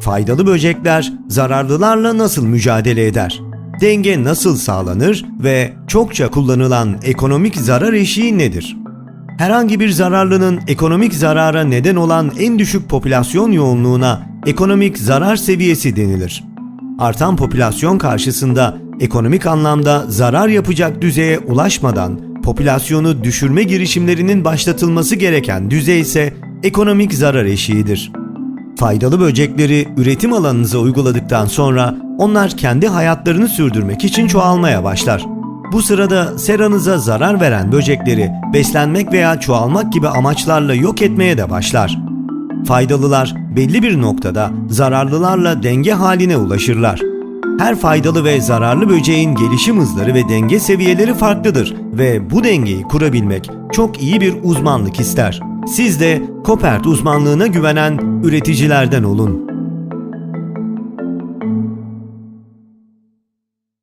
Faydalı böcekler zararlılarla nasıl mücadele eder? Denge nasıl sağlanır ve çokça kullanılan ekonomik zarar eşiği nedir? Herhangi bir zararlının ekonomik zarara neden olan en düşük popülasyon yoğunluğuna ekonomik zarar seviyesi denilir. Artan popülasyon karşısında ekonomik anlamda zarar yapacak düzeye ulaşmadan popülasyonu düşürme girişimlerinin başlatılması gereken düzey ise ekonomik zarar eşiğidir. Faydalı böcekleri üretim alanınıza uyguladıktan sonra onlar kendi hayatlarını sürdürmek için çoğalmaya başlar. Bu sırada seranıza zarar veren böcekleri beslenmek veya çoğalmak gibi amaçlarla yok etmeye de başlar. Faydalılar belli bir noktada zararlılarla denge haline ulaşırlar. Her faydalı ve zararlı böceğin gelişim hızları ve denge seviyeleri farklıdır ve bu dengeyi kurabilmek çok iyi bir uzmanlık ister. Siz de Kopert uzmanlığına güvenen üreticilerden olun.